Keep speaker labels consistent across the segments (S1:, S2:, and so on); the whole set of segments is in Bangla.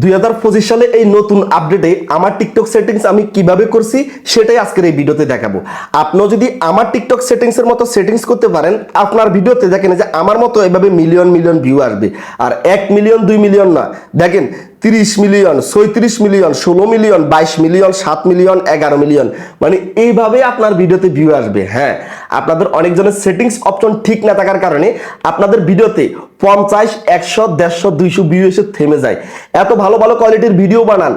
S1: দুই হাজার পঁচিশ সালে এই নতুন আপডেটে আমার টিকটক সেটিংস আমি কীভাবে করছি সেটাই আজকের এই ভিডিওতে দেখাবো। আপনিও যদি আমার টিকটক সেটিংসের মতো সেটিংস করতে পারেন, আপনার ভিডিওতে দেখেন যে আমার মতো এভাবে মিলিয়ন মিলিয়ন ভিউ আসবে। আর এক মিলিয়ন দুই মিলিয়ন না। দেখেন, তিরিশ মিলিয়ন সৈত্রিশ মিলিয়ন ষোলো মিলিয়ন বাইশ মিলিয়ন সাত মিলিয়ন এগারো মিলিয়ন মানে এইভাবে আপনার ভিডিওতে ভিউ আসবে হ্যাঁ। আপনাদের অনেকজনের সেটিংস অপশন ঠিক না থাকার কারণে আপনাদের ভিডিওতে পঞ্চাশ একশো দেড়শো দুইশো ভিউ এসে থেমে যায়। এত ভালো ভালো কোয়ালিটির ভিডিও বানান।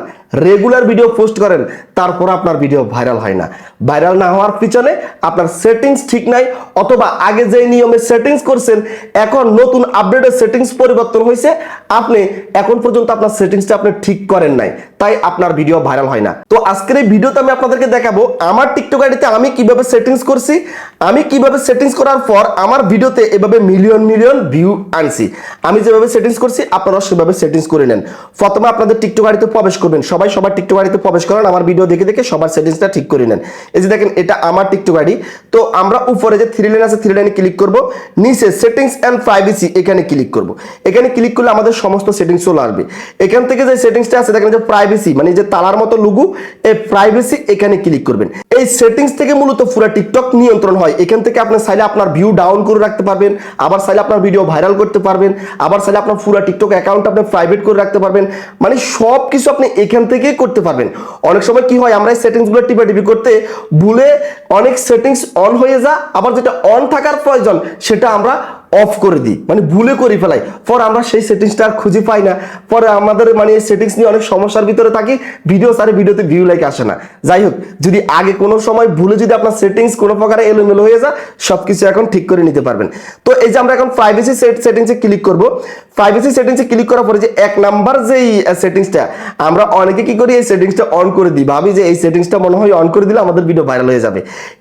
S1: রেগুলার ভিডিও পোস্ট করেন, তারপর আপনার ভিডিও ভাইরাল হয় না। ভাইরাল না হওয়ার পিছনে আপনার সেটিংস ঠিক নাই, অথবা আগে যে নিয়মে সেটিংস করছেন, এখন নতুন আপডেটের সেটিংস পরিবর্তন হয়েছে আপনি এখন পর্যন্ত আপনার সেটিংসটা আপনি ঠিক করেন নাই, তাই আপনার ভিডিও ভাইরাল হয় না। তো আজকের এই ভিডিওতে আমি আপনাদেরকে দেখাবো, আমার টিকটক আইডিতে আমি কীভাবে সেটিংস করছি, আমি কীভাবে সেটিংস করার পর আমার ভিডিওতে এভাবে মিলিয়ন মিলিয়ন ভিউ আনছি। আমি যেভাবে সেটিংস করছি, আপনারাও সেভাবে সেটিংস করে নেন। প্রথমে আপনাদের টিকটক আইডিতে প্রবেশ করবেন, সবাই সবার টিকটক আইডিতে প্রবেশ করেন, আমার ভিডিও দেখে দেখে সবার সেটিংসটা ঠিক করে নেন। এই যে দেখেন, এটা আমার টিকটক আইডি। তো আমরা উপরে যে থ্রি লাইন আছে থ্রি লাইনে ক্লিক করব। নিচে সেটিংস অ্যান্ড প্রাইভেসি এখানে ক্লিক করব। এখানে ক্লিক করলে আমাদের সমস্ত সেটিংস চলে আসবে। এখান থেকে যে সেটিংসটা আছে, দেখেন যে প্রাইভেসি মানে যে তালার মতো লুগু এই প্রাইভেসি এখানে ক্লিক করবেন। এই সেটিংস থেকে মূলত পুরো টিকটক নিয়ন্ত্রণ হয়। এখান থেকে আপনি চাইলে আপনার ভিউ ডাউন করে রাখতে পারবেন, আবার চাইলে আপনার ভিডিও ভাইরাল করতে পারবেন, আবার চাইলে আপনার পুরো টিকটক অ্যাকাউন্ট আপনি প্রাইভেট করে রাখতে পারবেন। মানে সব কিছু আপনি এখান থেকেই করতে পারবেন। অনেক সময় কি হয়, আমরা এই সেটিংসগুলো টিপে টিপি করতে ভুলে অনেক সেটিংস অন হয়ে যা আবার যেটা অন থাকার প্রয়োজন, সেটা আমরা অফ করে দিই মানে ভুলে করে ফেলাই। পর আমরা সেই সেটিংসটা আর খুঁজে পাই না। পরে আমাদের মানে সেটিংস নিয়ে অনেক সমস্যার ভিতরে থাকি ভিডিও সারে ভিডিওতে ভিউ লাইক আসে না। যাই হোক, যদি আগে কোনো সময় ভুলে যদি আপনার সেটিংস কোনো প্রকারে এলোমেলো হয়ে যায় সব কিছু এখন ঠিক করে নিতে পারবেন। তো এই যে আমরা এখন প্রাইভেসি সেট সেটিংসে ক্লিক করব প্রাইভেসি সেটিংসে ক্লিক করার পরে যে এক নাম্বার যে সেটিংসটা আমরা অনেকে কি করি, এই সেটিংসটা অন করে দিই। ভাবি যে এই সেটিংসটা মনে হয় অন করে দিলে আমাদের ভিডিও ভাইরাল হয়ে যাবে।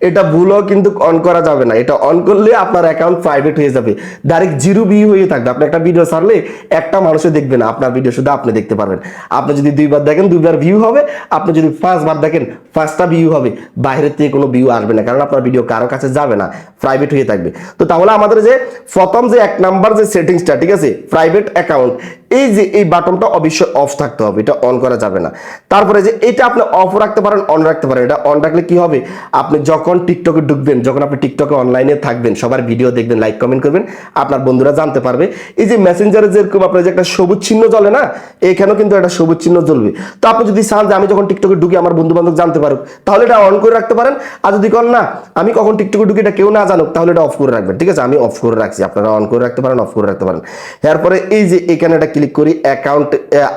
S1: এটা ভুলও কিন্তু অন করা যাবে না। এটা অন করলে আপনার অ্যাকাউন্ট প্রাইভেট হয়ে যাবে। ডাইরেক্ট জিরো ভিউ হয়ে থাকবে। আপনি একটা ভিডিও ছাড়লে একটা মানুষে দেখবে না। আপনার ভিডিও শুধু আপনি দেখতে পারবেন। আপনি যদি দুইবার দেখেন, দুইবার ভিউ হবে। আপনি যদি পাঁচবার দেখেন, পাঁচটা ভিউ হবে। বাইরের থেকে কোনো ভিউ আসবে না, কারণ আপনার ভিডিও কারও কাছে যাবে না। প্রাইভেট হয়ে থাকবে। তো তাহলে আমাদের যে প্রথম যে এক নাম্বার যে সেটিংসটা ঠিক আছে? প্রাইভেট অ্যাকাউন্ট এই যে এই বাটনটা অবশ্যই অফ থাকতে হবে, এটা অন করা যাবে না। তারপরে যে এটা আপনি অফ রাখতে পারেন অন রাখতে পারেন, এটা অন রাখলে কি হবে? আপনি যখন টিকটকে ঢুকবেন, যখন আপনি টিকটকে অনলাইনে থাকবেন, সবার ভিডিও দেখবেন লাইক কমেন্ট করবেন, আপনার বন্ধুরা জানতে পারবে। এই যে মেসেঞ্জারে যেরকম আপনার যে একটা সবুজ চিহ্ন জ্বলে না, এখানেও কিন্তু একটা সবুজ চিহ্ন জ্বলবে। তো আপনি যদি চান যে আমি যখন টিকটকে ঢুকি, আমার বন্ধু বান্ধব জানতে পারুক, তাহলে এটা অন করে রাখতে পারেন। আর যদি করেন না, আমি কখন টিকটকে ঢুকি, এটা কেউ না জানুক, তাহলে এটা অফ করে রাখবেন, ঠিক আছে? আমি অফ করে রাখছি, আপনারা অন করে রাখতে পারেন অফ করে রাখতে পারেন। এরপরে এই যে এখানে এটা ক্লিক করি অ্যাকাউন্ট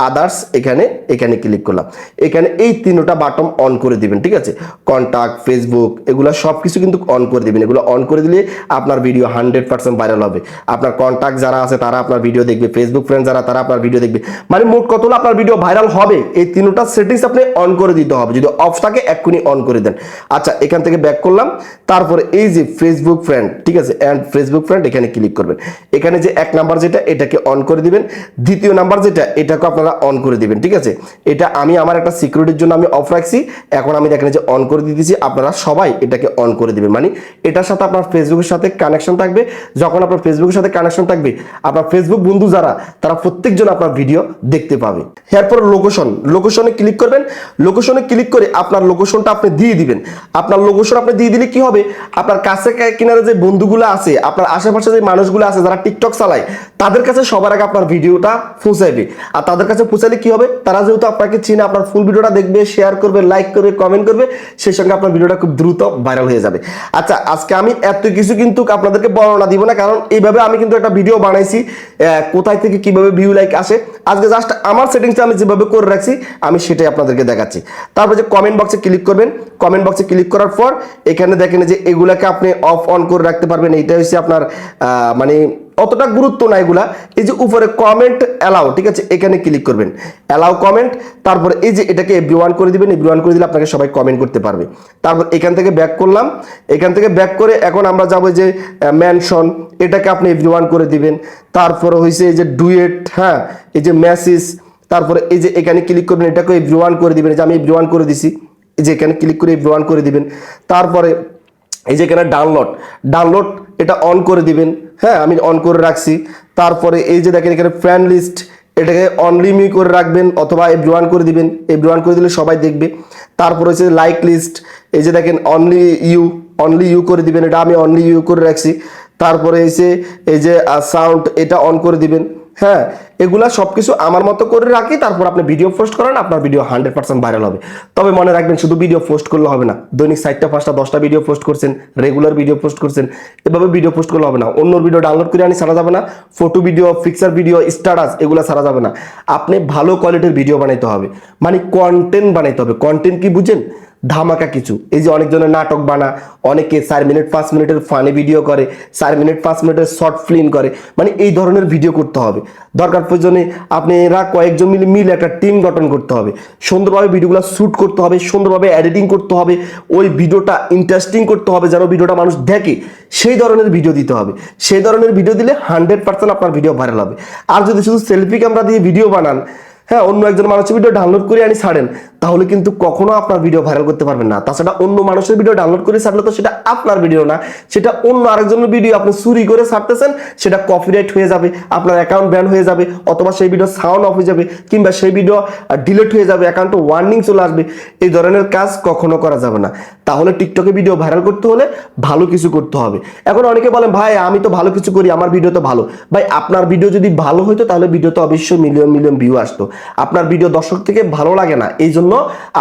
S1: আদার্স এখানে এখানে ক্লিক করলাম। এখানে এই তিনটা বাটন অন করে দিবেন, ঠিক আছে? কন্টাক্ট ফেসবুক এগুলো সব কিছু কিন্তু অন করে দিবেন। এগুলো অন করে দিলে আপনার ভিডিও হান্ড্রেড পার্সেন্ট ভাইরাল হবে। আপনার কন্টাক্ট যারা আছে, তারা আপনার ভিডিও দেখবে। ফেসবুক ফ্রেন্ড যারা, তারা আপনার ভিডিও দেখবে। মানে মোট কত হলো আপনার ভিডিও ভাইরাল হবে। এই তিনটা সেটিংস আপনি অন করে দিতে হবে। যদি অফ থাকে, এক্ষুনি অন করে দেন। আচ্ছা এখান থেকে ব্যাক করলাম। তারপরে এই যে ফেসবুক ফ্রেন্ড ঠিক আছে? অ্যান্ড ফেসবুক ফ্রেন্ড এখানে ক্লিক করবেন। এখানে যে এক নাম্বার যেটা, এটাকে অন করে দিবেন। দ্বিতীয় নাম্বার যেটা, এটাকে আপনারা অন করে দিবেন, ঠিক আছে? এটা আমি আমার একটা সিকিউরিটির জন্য আমি অফ রাখছি, এখন আমি দেখেন যে অন করে দিতেছি, আপনারা সবাই এটাকে অন করে দিবেন। মানে এটার সাথে আপনার ফেসবুকের সাথে কানেকশন থাকবে, যখন আপনার ফেসবুকের সাথে কানেকশন থাকবে, আপনার ফেসবুক বন্ধু যারা, তারা প্রত্যেকজন আপনার ভিডিও দেখতে পাবে। এরপর লোকেশন লোকেশনে ক্লিক করবেন লোকেশনে ক্লিক করে আপনার লোকেশনটা আপনি দিয়ে দিবেন। আপনার লোকেশন আপনি দিয়ে দিলে কি হবে? আপনার কাছে কিনারে যে বন্ধুগুলো আছে, আপনার আশেপাশে যে মানুষগুলো আছে, যারা টিকটক চালায় তাদের কাছে সবার আগে আপনার ভিডিওটা পৌঁছাইবে আর তাদের কাছে পৌঁছালে কি হবে? তারা যেহেতু আপনাকে চিনে, আপনার ফুল ভিডিওটা দেখবে শেয়ার করবে লাইক করবে কমেন্ট করবে, সেই সঙ্গে আপনার ভিডিওটা খুব দ্রুত ভাইরাল হয়ে যাবে। আচ্ছা আজকে আমি এত কিছু কিন্তু আপনাদেরকে বর্ণনা দিব না, কারণ এইভাবে আমি কিন্তু একটা ভিডিও বানাইছি কোথায় থেকে কীভাবে ভিউ লাইক আসে। আজকে জাস্ট আমার সেটিংসটা আমি যেভাবে করে রাখছি, আমি সেটাই আপনাদেরকে দেখাচ্ছি। তারপর যে কমেন্ট বক্সে ক্লিক করবেন কমেন্ট বক্সে ক্লিক করার পর, এখানে দেখেন যে এগুলাকে আপনি অফ অন করে রাখতে পারবেন। এইটা হচ্ছে আপনার মানে অতটা গুরুত্ব না এগুলা। এই যে উপরে কমেন্ট অ্যালাউ ঠিক আছে? এখানে ক্লিক করবেন। অ্যালাউ কমেন্ট তারপরে এই যে এটাকে এভরি ওয়ান করে দিবেন এভরি ওয়ান করে দিলে আপনাকে সবাই কমেন্ট করতে পারবে। তারপর এখান থেকে ব্যাক করলাম। এখান থেকে ব্যাক করে এখন আমরা যাব যে ম্যানশন এটাকে আপনি এভরি ওয়ান করে দিবেন। তারপরে হয়েছে এই যে ডুয়েট হ্যাঁ? এই যে মেসেজ তারপরে এই যে এখানে ক্লিক করবেন, এটাকে এভরি ওয়ান করে দিবেন। যে আমি এভরি ওয়ান করে দিছি। এই যে এখানে ক্লিক করে এভরি ওয়ান করে দিবেন। তারপরে এই যে এখানে ডাউনলোড ডাউনলোড এটা অন করে দিবেন। হ্যাঁ আমি অন করে রাখছি। তারপরে এই যে দেখেন এখানে ফ্রেন্ড লিস্ট এটাকে অনলি মি করে রাখবেন অথবা এভরি ওয়ান করে দিবেন। এভরি ওয়ান করে দিলে সবাই দেখবে। তারপর হচ্ছে লাইক লিস্ট এই যে দেখেন অনলি ইউ অনলি ইউ করে দিবেন। এটা আমি অনলি ইউ করে রাখছি। তারপরে এসে এই যে সাউন্ড এটা অন করে দিবেন। হ্যাঁ এগুলা সব কিছু আমার মতো করে রাখি, তারপর আপনি ভিডিও পোস্ট করেন, আপনার ভিডিও হান্ড্রেড পার্সেন্ট ভাইরাল হবে। তবে মনে রাখবেন, শুধু ভিডিও পোস্ট করলে হবে না, দৈনিক সাইটটা পাঁচটা, দশটা ভিডিও পোস্ট করছেন রেগুলার ভিডিও পোস্ট করছেন, এভাবে ভিডিও পোস্ট করলে হবে না। অন্য ভিডিও ডাউনলোড করে আনি, ছাড়া যাবে না। Photo video picture video status এগুলো ছাড়া যাবে না। আপনি ভালো কোয়ালিটির ভিডিও বানাইতে হবে। মানে কন্টেন্ট বানাইতে হবে। কন্টেন্ট কি বুঝেন? ধামাকা কিছু। এই যে অনেকজনের নাটক বানা, অনেকে চার মিনিট, পাঁচ মিনিটের ফানি ভিডিও করে, চার মিনিট, পাঁচ মিনিটের শর্ট ফিল্ম করে মানে এই ধরনের ভিডিও করতে হবে। দরকার প্রয়োজনে আপনি এরা কয়েকজন মিলে মিলে একটা টিম গঠন করতে হবে। সুন্দরভাবে ভিডিওগুলো শ্যুট করতে হবে, সুন্দরভাবে এডিটিং করতে হবে, ওই ভিডিওটা ইন্টারেস্টিং করতে হবে, যেন ভিডিওটা মানুষ দেখে। সেই ধরনের ভিডিও দিতে হবে। সেই ধরনের ভিডিও দিলে হান্ড্রেড পার্সেন্ট আপনার ভিডিও ভাইরাল হবে। আর যদি শুধু সেলফি ক্যামেরা দিয়ে ভিডিও বানান হ্যাঁ অন্য একজন মানুষের ভিডিও ডাউনলোড করে আনি, ছাড়েন তাহলে কিন্তু কখনো আপনার ভিডিও ভাইরাল করতে পারবেন না। তাছাড়া অন্য মানুষের ভিডিও ডাউনলোড করে ছাড়লে তো সেটা আপনার ভিডিও না। সেটা অন্য আরেকজনের ভিডিও আপনি চুরি করে ছাড়তেছেন, সেটা কপিরাইট হয়ে যাবে, আপনার অ্যাকাউন্ট ব্যান হয়ে যাবে, অথবা সেই ভিডিও সাউন্ড অফ হয়ে যাবে, কিংবা সেই ভিডিও ডিলিট হয়ে যাবে অ্যাকাউন্টে ওয়ার্নিং চলে আসবে। এই ধরনের কাজ কখনো করা যাবে না। তাহলে টিকটকে ভিডিও ভাইরাল করতে হলে ভালো কিছু করতে হবে। এখন অনেকে বলেন, ভাই, আমি তো ভালো কিছু করি, আমার ভিডিও তো ভালো। ভাই, আপনার ভিডিও যদি ভালো হতো তাহলে ভিডিও তো অবশ্যই মিলিয়ন মিলিয়ন ভিউ আসতো। আপনার ভিডিও দর্শক থেকে ভালো লাগে না। এই জন্য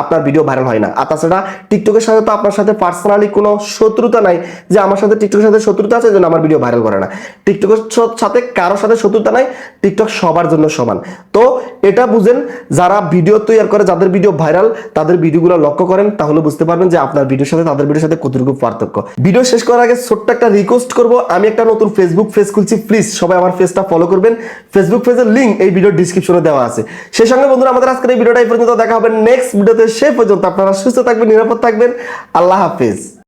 S1: আপনার ভিডিও ভাইরাল হয় না। আর তাছাড়া টিকটকের সাথে তো আপনার সাথে পার্সোনালি কোনো শত্রুতা নাই যে আমার সাথে টিকটকের সাথে শত্রুতা আছে যেন আমার ভিডিও ভাইরাল করে না। টিকটকের সাথে কারোর সাথে শত্রুতা নাই টিকটক সবার জন্য সমান। তো এটা বুঝেন, যারা ভিডিও তৈরি করে, যাদের ভিডিও ভাইরাল তাদের ভিডিওগুলো লক্ষ্য করেন, তাহলে বুঝতে পারবেন যে আপনার ভিডিওর সাথে, তাদের ভিডিওর সাথে কতটুকু পার্থক্য। ভিডিও শেষ করার আগে ছোট্ট একটা রিকোয়েস্ট করব। আমি একটা নতুন ফেসবুক পেজ খুলছি প্লিজ সবাই আমার পেজটা ফলো করবেন। ফেসবুক পেজের লিঙ্ক এই ভিডিও ডিসক্রিপশনে দেওয়া আছে। সেই সঙ্গে বন্ধুরা, আমাদের আজকের এই ভিডিওটা এই পর্যন্ত, দেখা হবে নেক্সট ভিডিওতে সে পর্যন্ত আপনারা সুস্থ থাকবেন নিরাপদ থাকবেন। আল্লাহ হাফেজ।